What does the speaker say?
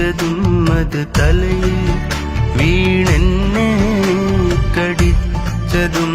കടിച്ചതും അത് തലയിൽ വീണെന്നെ കടിച്ചതും